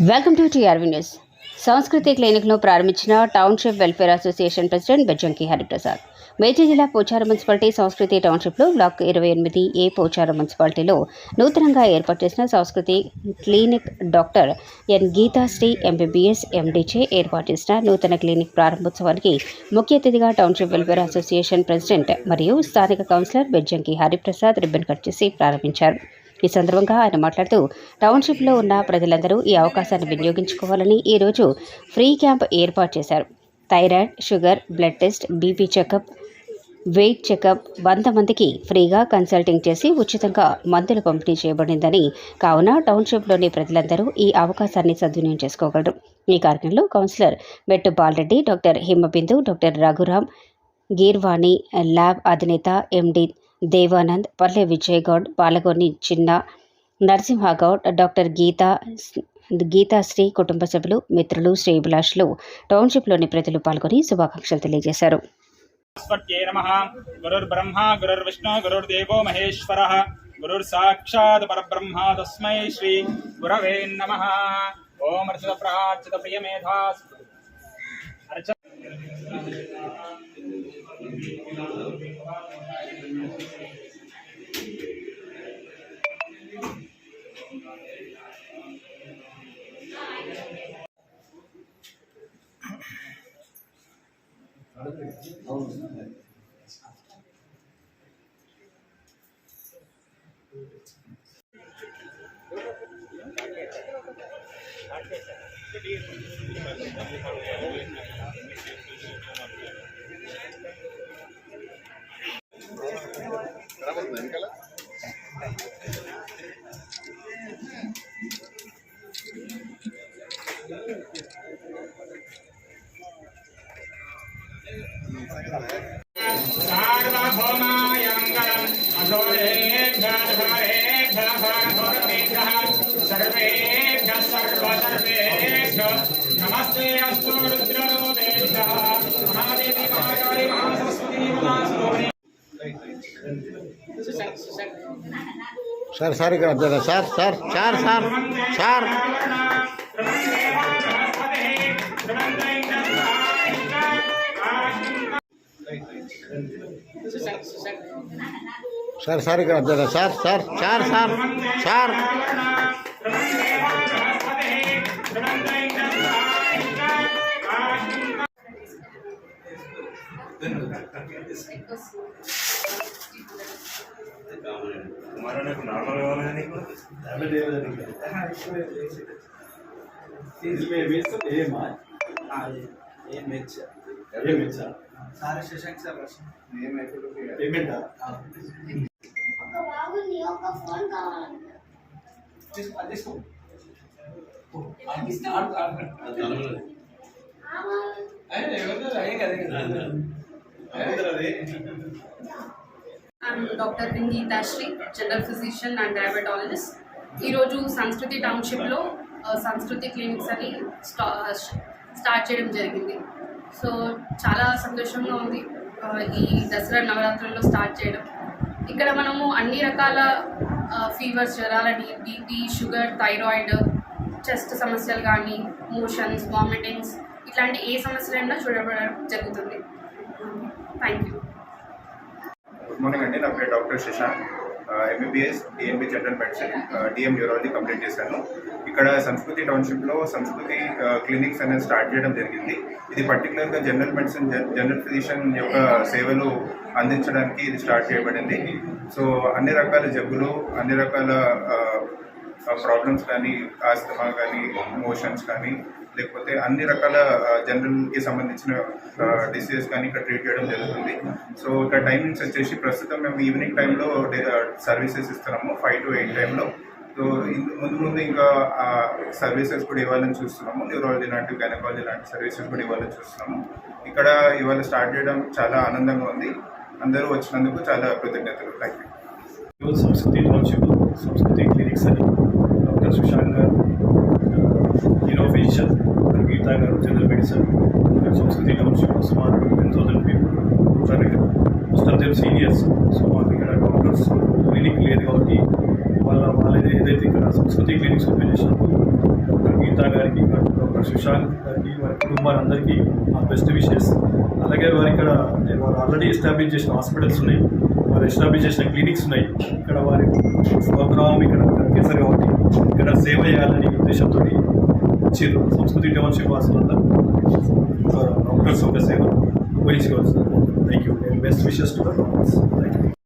Welcome to TRV news Sanskriti క్లినిక్ను ప్రారంభించిన township welfare association president Bejjanki Hariprasad Medchal జిల్లా Pocharam municipality సంస్కృతి టౌన్షిప్లో బ్లాక్ ఇరవై ఎనిమిది ఏ పోచారం మున్సిపాలిటీలో నూతనంగా ఏర్పాటు చేసిన Sanskriti clinic doctor N Geethasri MBBS ఎండీచే ఏర్పాటు చేసిన నూతన క్లినిక్ ప్రారంభోత్సవానికి ముఖ్య అతిథిగా టౌన్షిప్ వెల్ఫేర్ అసోసియేషన్ ప్రెసిడెంట్ మరియు స్థానిక councillor Bejjanki Hariprasad ribbon cut చేసి ప్రారంభించారు. ఈ సందర్భంగా ఆయన మాట్లాడుతూ టౌన్షిప్లో ఉన్న ప్రజలందరూ ఈ అవకాశాన్ని వినియోగించుకోవాలని ఈరోజు ఫ్రీ క్యాంప్ ఏర్పాటు చేశారు. Thyroid sugar blood test BP checkup weight checkup వంద మందికి ఫ్రీగా కన్సల్టింగ్ చేసి ఉచితంగా మందులు పంపిణీ చేయబడిందని కావున టౌన్షిప్లోని ప్రజలందరూ ఈ అవకాశాన్ని సద్వినియోగం చేసుకోగలరు. ఈ కార్యక్రమంలో councillor Mettu Bala Reddy doctor Himabindu doctor Raghuram Geervani lab అధినేత ఎండి దేవానంద్ పల్లె విజయ్ గౌడ్ పాలగొని చిన్న నరసింహగౌడ్ డాక్టర్ గీతా గీతాశ్రీ కుటుంబ సభ్యులు మిత్రులు శ్రీభిలాషులు టౌన్షిప్లోని ప్రజలు పాల్గొని శుభాకాంక్షలు తెలియజేశారు. గురుర్బ్రహ్మ గురుర్విష్ణు గురుర్దేవో మహేశ్వర. గురుర్సాక్షాత్ పరబ్రహ్మ తస్మై శ్రీ గురవే నమ. ఓం అర్చిత ప్రాచిత ప్రియమేధా Gracias. नमस्ते अस्तु sir sir sir sir sir sir sir sir sir sir sir sir चार सर सर कर जरा sir sir sir sir sir. हमारा ए ये sir? Sir sir sir Shashank sir పేమెంటా ఒక బాగుంది ఒక ఫోన్ కావాలి. ఆమా I'm doctor Geethasri general physician and diabetologist ఈరోజు సంస్కృతి టౌన్షిప్లో ఆ, సంస్కృతి క్లినిక్స్ అని స్టా స్టార్ట్ చేయడం జరిగింది. సో చాలా సంతోషంగా ఉంది ఈ దసరా నవరాత్రుల్లో స్టార్ట్ చేయడం. ఇక్కడ మనము అన్ని రకాల ఫీవర్స్ జ్వరాలని బీపీ షుగర్ థైరాయిడ్ చెస్ట్ సమస్యలు కానీ మోషన్స్ వామిటింగ్స్ ఇట్లాంటి ఏ సమస్యలైనా చూడబడడం జరుగుతుంది. థ్యాంక్ యూ గుడ్ మార్నింగ్ అండి. నా పేరు doctor Shashank. MBBS DNB general medicine DM neurology complete చేశాను. ఇక్కడ సంస్కృతి టౌన్షిప్లో సంస్కృతి క్లినిక్స్ అనేది స్టార్ట్ చేయడం జరిగింది. ఇది పర్టికులర్గా జనరల్ మెడిసిన్ జనరల్ ఫిజిషియన్ యొక్క సేవలు అందించడానికి ఇది స్టార్ట్ చేయబడింది. సో అన్ని రకాల జబ్బులు అన్ని రకాల ప్రాబ్లమ్స్ కానీ ఆస్తమా కానీ మోషన్స్ కానీ లేకపోతే అన్ని రకాల జనరల్కి సంబంధించిన డిసీజెస్ కానీ ఇక్కడ ట్రీట్ చేయడం జరుగుతుంది. సో ఇక్కడ టైమింగ్స్ వచ్చేసి ప్రస్తుతం మేము ఈవినింగ్ టైంలో సర్వీసెస్ ఇస్తున్నాము ఫైవ్ టు ఎయిట్ టైంలో సో ముందు ముందు ఇంకా సర్వీసెస్ కూడా ఇవ్వాలని చూస్తున్నాము. న్యూరాలజీ లాంటి గైనకాలజీ లాంటి సర్వీసెస్ కూడా ఇవ్వాలని చూస్తున్నాము. ఇక్కడ ఇవాళ స్టార్ట్ చేయడం చాలా ఆనందంగా ఉంది. అందరూ వచ్చినందుకు చాలా కృతజ్ఞతలు. Thank you Sanskriti township Sanskriti clinics అని డాక్టర్ సుశాంత్ గారు మెడిషన్ గీతా గారు జనరల్ మెడిసిన్ సంస్కృతి కౌన్సిల్ సుమారు టెన్ థౌసండ్ పీపుల్ ఉంటారు ఇక్కడ. Most of them seniors so మాకు ఇక్కడ డాక్టర్స్ క్లినిక్ లేదు కాబట్టి వాళ్ళ వాళ్ళ ఏదైతే ఇక్కడ సంస్కృతి క్లినిక్స్ ఓపెన్ చేసినప్పుడు డాక్టర్ గీతా గారికి డాక్టర్ సుశాంత్ గారికి వారి కుటుంబాలందరికీ మా బెస్ట్ విషెస్. అలాగే వారు ఇక్కడ వారు ఆల్రెడీ ఎస్టాబ్లిష్ చేసిన హాస్పిటల్స్ ఉన్నాయి. వారు ఎస్టాబ్లిష్ చేసిన క్లినిక్స్ ఉన్నాయి. ఇక్కడ వారి స్వగ్రామం ఇక్కడ కనిపిస్తారు కాబట్టి ఇక్కడ సేవ చేయాలని ఉద్దేశంతో వచ్చారు సంస్కృతి టౌన్షిప్ వాసులందరూ డాక్టర్స్ ఒక సేవ ఉపయోగించుకోవచ్చు thank you best wishes to the doctors thank you